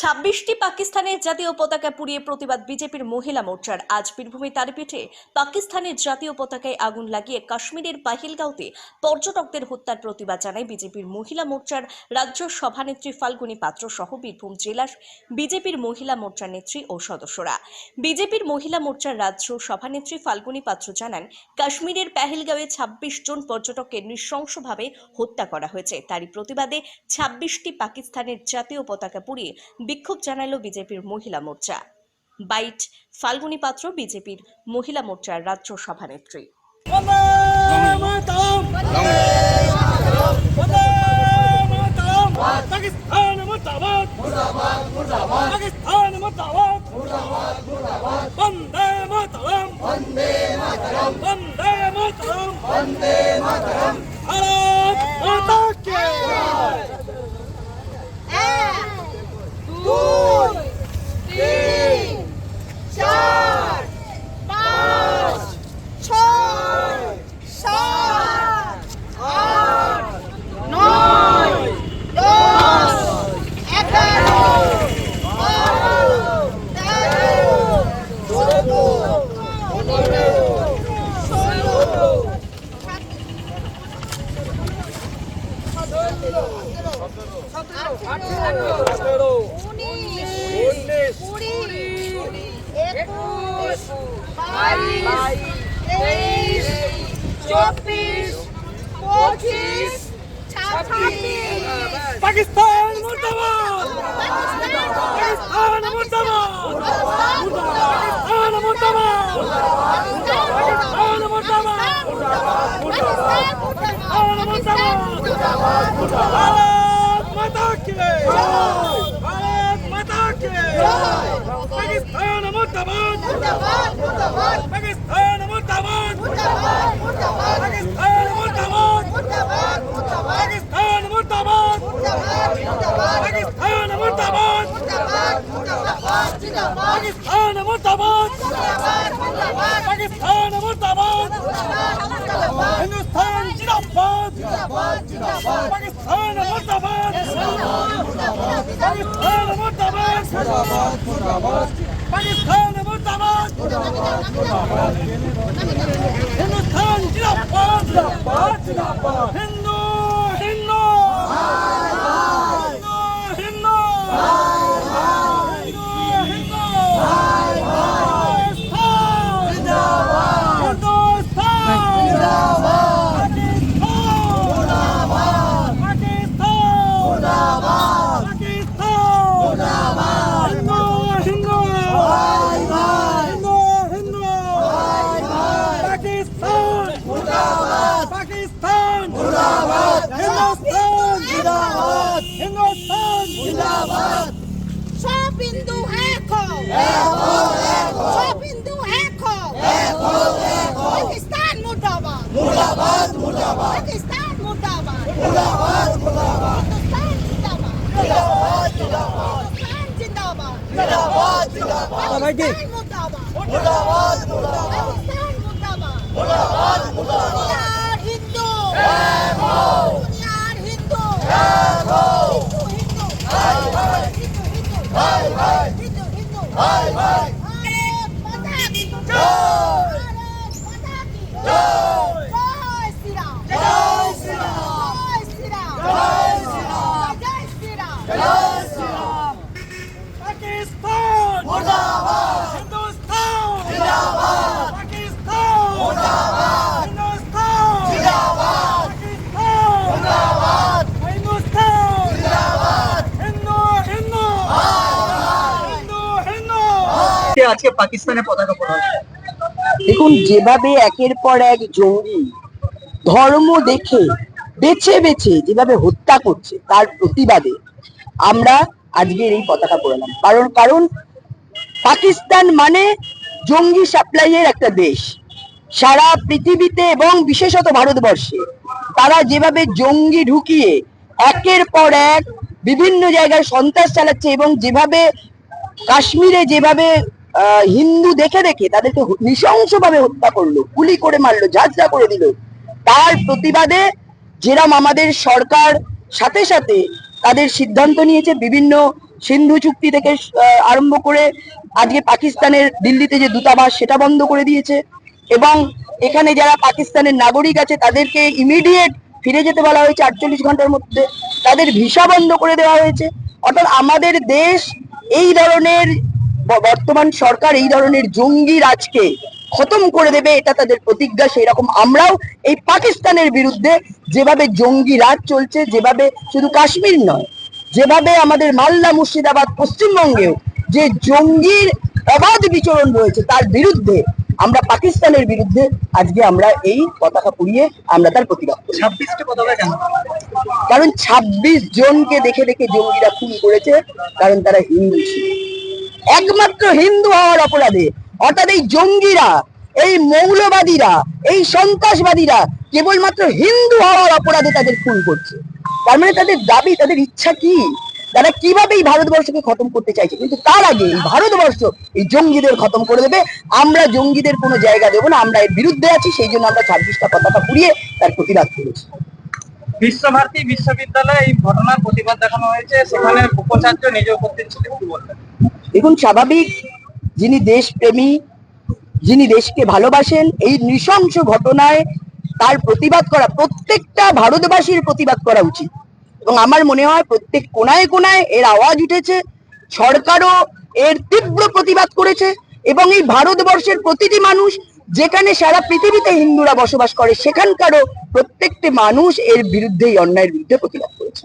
ছাব্বিশটি পাকিস্তানের জাতীয় পতাকা পুড়িয়ে প্রতিবাদ বিজেপির মহিলা মোর্চার। আজ বীরভূমি তারিপীঠে পাকিস্তানের জাতীয় পতাকায় আগুন লাগিয়ে কাশ্মীরের পাহিলগাঁওতে পর্যটকদের হত্যার প্রতিবাদ জানায় বিজেপির মহিলা মোর্চার রাজ্য সভানেত্রী ফাল্গুনী পাত্র সহ বীরভূম জেলার বিজেপির মহিলা মোর্চার নেত্রী ও সদস্যরা। বিজেপির মহিলা মোর্চার রাজ্য সভানেত্রী ফাল্গুনী পাত্র জানান, কাশ্মীরের পেহেলগাঁওয়ে ছাব্বিশ জন পর্যটককে নৃশংসভাবে হত্যা করা হয়েছে। তারই প্রতিবাদে ছাব্বিশটি পাকিস্তানের জাতীয় পতাকা পুড়িয়ে বিক্ষোভ জানাইল বিজেপির মহিলা মোর্চা বাইট ফাল্গুনী পাত্র বিজেপির মহিলা মোর্চার রাজ্য সভানেত্রী পাকিস্তান একুশ বাইশ তেইশ চব্বিশ পঁচিশ ছাব্বিশ পাকিস্তান পাকিস্তান পাকিস্তান পাকিস্তান পাকিস্তান ভারত মাতা কে ভারত মাতা কে পাকিস্তান मुर्दाबाद पाकिस्तान मुर्दाबाद पाकिस्तान मुर्दाबाद पाकिस्तान मुर्दाबाद पाकिस्तान मुर्दाबाद पाकिस्तान मुर्दाबाद पाकिस्तान मुर्दाबाद हिंदुस्तान जिंदाबाद पाकिस्तान मुर्दाबाद पाकिस्तान मुर्दाबाद पाकिस्तान मुर्दाबाद हिंदुस्तान जिंदाबाद हिंदू हिंदू हिंदुस्तान जिंदाबाद हिंदुस्तान जिंदाबाद सब हिंदू है को सब हिंदू है को पाकिस्तान मुर्दाबाद मुर्दाबाद मुर्दाबाद पाकिस्तान मुर्दाबाद मुर्दाबाद मुर्दाबाद हिंदुस्तान जिंदाबाद जिंदाबाद जिंदाबाद जिंदाबाद मुर्दाबाद मुर्दाबाद मुर्दाबाद मुर्दाबाद मुर्दाबाद हिंदू হিন্দু এক হও হিন্দু হিন্দু যে আজকে পাকিস্তানের পতাকা পড়া দেখুন, যেভাবে একের পর এক জঙ্গি ধর্ম দেখে, বেছে বেছে যেভাবে হত্যা করছে, তার প্রতিবাদে আমরা আজকের এই পতাকা পড়ালাম। কারণ কারণ পাকিস্তান মানে জঙ্গি সাপ্লাইয়ের একটা দেশ। সারা পৃথিবীতে এবং বিশেষত ভারতবর্ষে তারা যেভাবে জঙ্গি ঢুকিয়ে একের পর এক বিভিন্ন জায়গায় সন্ত্রাস চালাচ্ছে এবং যেভাবে কাশ্মীরে যেভাবে হিন্দু দেখে দেখে তাদেরকে নৃশংসভাবে হত্যা করল, গুলি করে মারলো ঝাঁঝরা করে দিল। তার প্রতিবাদে যেরাম আমাদের সরকার সাথে সাথে তাদের সিদ্ধান্ত নিয়েছে, বিভিন্ন সিন্ধু চুক্তি থেকে আরম্ভ করে আজকে পাকিস্তানের দিল্লিতে যে দূতাবাস সেটা বন্ধ করে দিয়েছে এবং এখানে যারা পাকিস্তানের নাগরিক আছে তাদেরকে ইমিডিয়েট ফিরে যেতে বলা হয়েছে আটচল্লিশ ঘণ্টার মধ্যে। তাদের ভিসা বন্ধ করে দেওয়া হয়েছে। অর্থাৎ আমাদের দেশ এই ধরনের বর্তমান সরকার এই ধরনের জঙ্গি রাজকে খতম করে দেবে এটা তাদের প্রতিজ্ঞা সেই রকম আমরাও এই পাকিস্তানের বিরুদ্ধে যেভাবে জঙ্গি রাজ চলছে যেভাবে শুধু কাশ্মীর নয় যেভাবে আমাদের মালদা মুর্শিদাবাদ পশ্চিমবঙ্গেও যে জঙ্গির অবাধ বিচরণ রয়েছে তার বিরুদ্ধে আমরা পাকিস্তানের বিরুদ্ধে আজকে আমরা এই পতাকা পুড়িয়ে আমরা তার প্রতিবাদ কারণ ২৬ জনকে দেখে দেখে জঙ্গিরা খুন করেছে কারণ তারা হিন্দু ছিল। একমাত্র হিন্দু হওয়ার অপরাধে। অর্থাৎ এই জঙ্গিরা, এই মৌলবাদীরা, এই সন্ত্রাসবাদীরা কেবলমাত্র হিন্দু হওয়ার অপরাধে তাদের খুন করছে। তার মানে তাদের দাবি, তাদের ইচ্ছা কি? তারা কীভাবে এই ভারতবর্ষকে খতম করতে চাইছে? কিন্তু তার আগে এই ভারতবর্ষ এই জঙ্গিদের খতম করে দেবে। আমরা জঙ্গিদের কোনো জায়গা দেবো না, আমরা এর বিরুদ্ধে আছি, সেই জন্য আমরা ছাব্বিশটা পতাকা পুড়িয়ে তার প্রতিবাদ করেছি। বিশ্বভারতী বিশ্ববিদ্যালয়ে এই ঘটনার প্রতিবাদ দেখানো হয়েছে। সেখানে উপাচার্য নিজে উপস্থিত ছিলেন। দেখুন, স্বাভাবিক যিনি দেশপ্রেমী, যিনি দেশকে ভালোবাসেন, এই নৃশংস ঘটনায় তার প্রতিবাদ করা, প্রত্যেকটা ভারতবাসীর প্রতিবাদ করা উচিত। এবং আমার মনে হয় প্রত্যেক কোনায় কোনায় এর আওয়াজ উঠেছে, সরকারও এর তীব্র প্রতিবাদ করেছে, এবং এই ভারতবর্ষের প্রতিটি মানুষ, যেখানে সারা পৃথিবীতে হিন্দুরা বসবাস করে, সেখানকারও প্রত্যেকটি মানুষ এর বিরুদ্ধে অন্যায়ের বিরুদ্ধে প্রতিবাদ করেছে।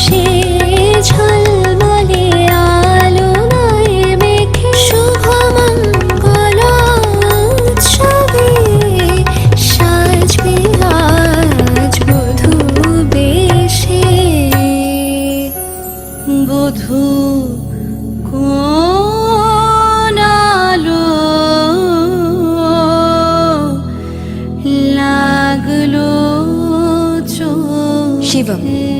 পরশে ঝলমলে আলোয় মেখে শুভ মঙ্গল উৎসবে সাজবে আজ বধূ বেশে। বধূ শিবম।